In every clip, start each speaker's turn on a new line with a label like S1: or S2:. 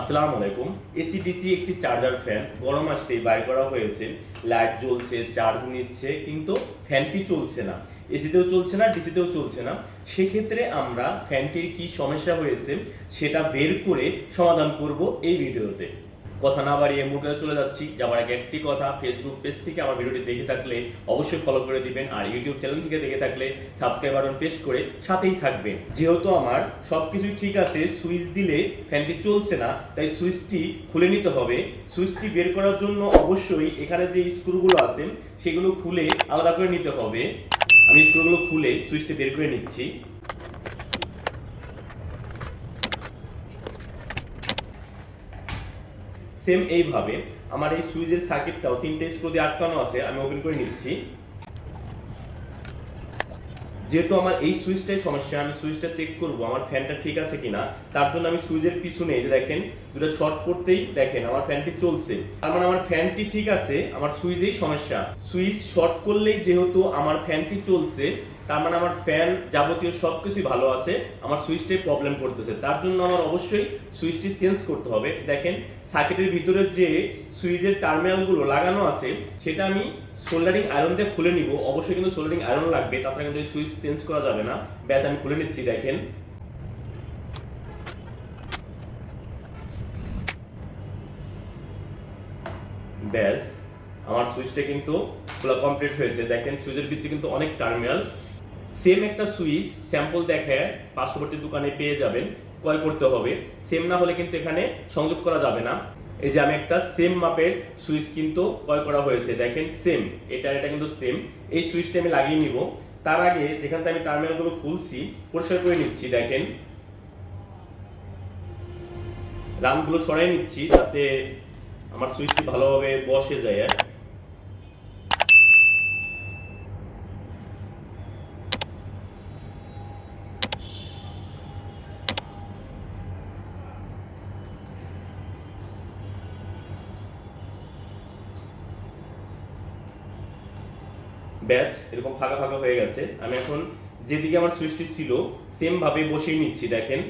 S1: আসসালামু আলাইকুম। এসিডিসি একটি চার্জার ফ্যান। গরম আসতেই বাইর করা হয়েছে। লাইট জ্বলছে, চার্জ নিচ্ছে, কিন্তু ফ্যানটি চলছে না। এসিতেও চলছে না, ডিসিতেও চলছে না। সেক্ষেত্রে আমরা ফ্যানটির কি সমস্যা হয়েছে, সেটা বের করে সমাধান করব এই ভিডিওতে। কথা না বাড়িয়ে মূল চলে যাচ্ছি। যাবার আগে একটি কথা ফেসবুক পেজ থেকে আমার ভিডিওটি দেখে থাকলে অবশ্যই ফলো করে দিবেন আর ইউটিউব চ্যানেল থেকে দেখে থাকলে সাবস্ক্রাইব বাটন প্রেস করে সাথেই থাকবেন। যেহেতু আমার সব কিছুই ঠিক আছে, সুইচ দিলে ফ্যানটি চলছে না, তাই সুইচটি খুলে নিতে হবে। সুইচটি বের করার জন্য অবশ্যই এখানে যে স্ক্রুগুলো আছে, সেগুলো খুলে আলাদা করে নিতে হবে। আমি স্ক্রুগুলো খুলে সুইচটি বের করে নিচ্ছি। সেম এইভাবে আমার এই সুইচের সার্কিটটাও তিনটে স্ক্রু দিয়ে আটকানো আছে, আমি ওপেন করে নিচ্ছি। যেহেতু আমার এই সুইচটাই সমস্যা, আমি সুইচটা চেক করব, আমার ফ্যানটা ঠিক আছে কিনা, তার জন্য আমি সুইচের পিছনে দেখেন, দুটো শর্ট করতেই দেখেন আমার ফ্যানটি চলছে। তার মানে আমার ফ্যানটি ঠিক আছে, আমার সুইচেই সমস্যা। সুইচ শর্ট করলেই যেহেতু আমার ফ্যানটি চলছে তার মানে আমার ফ্যান যাবতীয় সব কিছুই ভালো আছে, আমার সুইচটাই প্রবলেম করতেছে। তার জন্য আমার অবশ্যই সুইচটি চেঞ্জ করতে হবে। দেখেন সার্কিটের ভিতরে যে সুইচের টার্মিনালগুলো লাগানো আছে, সেটা আমি সোল্ডারিং আয়রন দিয়ে খুলে নিব। অবশ্যই কিন্তু সোল্ডারিং আয়রন লাগবে, তাছাড়া কিন্তু সুইচ চেঞ্জ করা যাবে না। ব্যাচ আমি খুলে নিচ্ছি, দেখেন। ব্যাস, আমার সুইচটা কিন্তু খোলা কমপ্লিট হয়েছে। দেখেন সুইচের ভিতরে কিন্তু অনেক টার্মিনাল সেম একটা সুইচ স্যাম্পল দেখে পার্শ্ববর্তী দোকানে পেয়ে যাবেন, ক্রয় করতে হবে। সেম না হলে কিন্তু এখানে সংযোগ করা যাবে না। এই যে আমি একটা সেম মাপের সুইচ কিন্তু ক্রয় করা হয়েছে, দেখেন সেম এটা এটা কিন্তু সেম এই সুইচটা আমি লাগিয়ে নিব। তার আগে যেখান থেকে আমি টার্মিনালগুলো খুলছি, পরিষ্কার করে নিচ্ছি, দেখেন। রামগুলো সরাই নিচ্ছি, যাতে আমার সুইচটি ভালোভাবে বসে যায় ব্যাচ এরকম ফাঁকা ফাঁকা হয়ে গেছে। আমি এখন যেদিকে আমার সুইচটি ছিল সেম ভাবে বসিয়ে নিচ্ছি, দেখেন।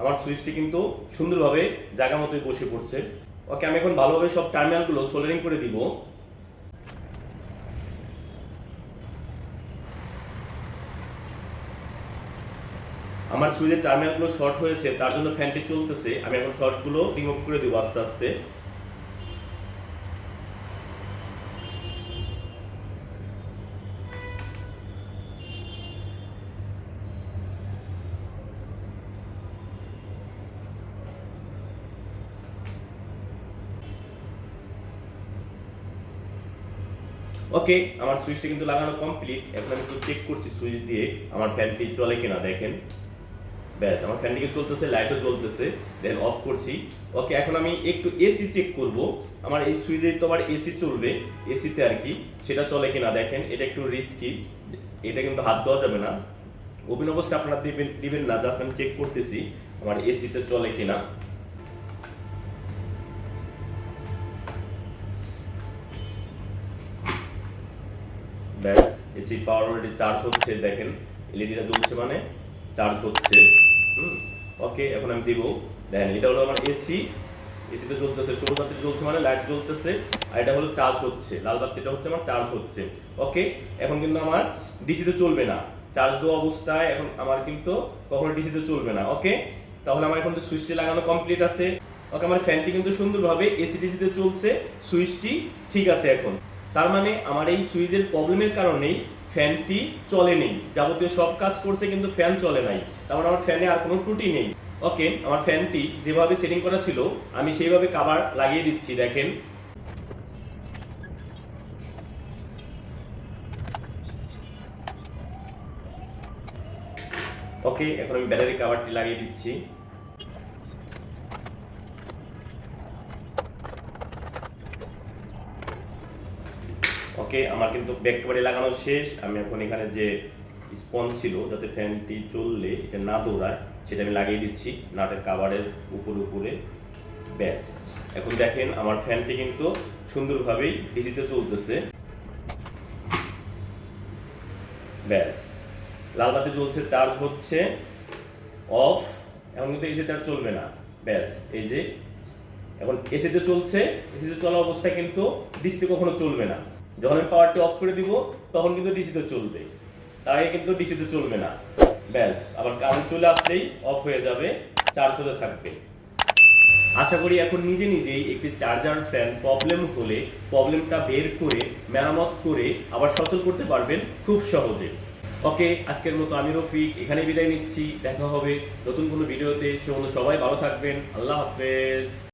S1: আমার সুইচটি কিন্তু সুন্দরভাবে জায়গা মতোই বসে পড়ছে। ওকে, আমি এখন ভালোভাবে সব টার্মিনালগুলো সোল্ডারিং করে দিব। আমার সুইচের টার্মিনালগুলো শর্ট হয়েছে, তার জন্য ফ্যানটি চলতেছে। আমি এখন শর্টগুলো রিমুভ করে দিব আস্তে আস্তে। ওকে আমার সুইচটা কিন্তু লাগানো কমপ্লিট এখন আমি একটু চেক করছি সুইচ দিয়ে আমার ফ্যানটি চলে কিনা, দেখেন। ব্যাস, আমার ফ্যানটিকে চলতেছে লাইটও জ্বলতেছে দেন অফ করছি। ওকে এখন আমি একটু এসি চেক করব। আমার এই সুইচে তো আবার এসি চলবে এসিতে আর কি, সেটা চলে কিনা দেখেন, এটা একটু রিস্কি এটা কিন্তু হাত দেওয়া যাবে না। ওপেন অবস্থা আপনারা দিবেন দিবেন না জাস্ট আমি চেক করতেছি, আমার এসিতে চলে কিনা। ব্যাস এসি পাওয়ার অলরেডি চার্জ হচ্ছে, দেখেন এলইডিটা জ্বলছে মানে চার্জ হচ্ছে। ওকে এখন আমি দেবো দেখেন এটা হলো আমার এসি এসিতে জ্বলতেছে সবুজ বাতি জ্বলছে মানে লাইট জ্বলতেছে, আর এটা হলো চার্জ হচ্ছে, লাল বাতিটা হচ্ছে আমার চার্জ হচ্ছে ওকে এখন কিন্তু আমার ডিসিতে চলবে না চার্জ দেওয়া অবস্থায় এখন আমার কিন্তু কখনো ডিসিতে চলবে না ওকে তাহলে আমার এখন তো সুইচটি লাগানো কমপ্লিট আছে ওকে আমার ফ্যানটি কিন্তু সুন্দরভাবে এসি ডিসিতে চলছে সুইচটি ঠিক আছে এখন, তার মানে আমার এই সুইচের প্রবলেমের কারণেই ফ্যানটি চলে নেই। যাবতীয় সব কাজ করছে কিন্তু ফ্যান চলে নাই। তার মানে আমার ফ্যানে আর কোনো ত্রুটি নেই। ওকে, আমার ফ্যানটি যেভাবে সেটিং করা ছিল, আমি সেইভাবে কাভার লাগিয়ে দিচ্ছি, দেখেন। ওকে, এখন আমি ব্যাটারি কাভারটি লাগিয়ে দিচ্ছি। ওকে আমার কিন্তু ব্যাক লাগানো শেষ। আমি এখন এখানে যে স্পঞ্জ ছিল, যাতে ফ্যানটি চললে, এটা না দৌড়ায়, সেটা আমি লাগিয়ে দিচ্ছি নাটের কাভারের উপরে উপরে। ব্যাস। এখন দেখেন, আমার ফ্যানটি কিন্তু সুন্দরভাবেই ডিসিতে চলতেছে। ব্যাস। লাল বাতি জ্বলছে চার্জ হচ্ছে অফ এখন কিন্তু এসিতে আর চলবে না। ব্যাস, এই যে। এখন এসিতে চলছে এসিতে চলা অবস্থায় কিন্তু ডিসপ্লে কখনো চলবে না। যখন আমি পাওয়ারটি অফ করে দিব, তখন কিন্তু ডিসিতে চলবে তার আগে কিন্তু ডিসিতে চলবে না। ব্যাস, আবার কারেন্ট চলে আসলেই অফ হয়ে যাবে চার্জ হতে থাকবে। আশা করি এখন নিজে নিজেই একটি চার্জার ফ্যান প্রবলেম হলে প্রবলেমটা বের করে, মেরামত করে আবার সচল করতে পারবেন খুব সহজে। ওকে, আজকের মতো আমি রফিক এখানে বিদায় নিচ্ছি। দেখা হবে নতুন কোনো ভিডিওতে। সে সবাই ভালো থাকবেন। আল্লাহ হাফেজ।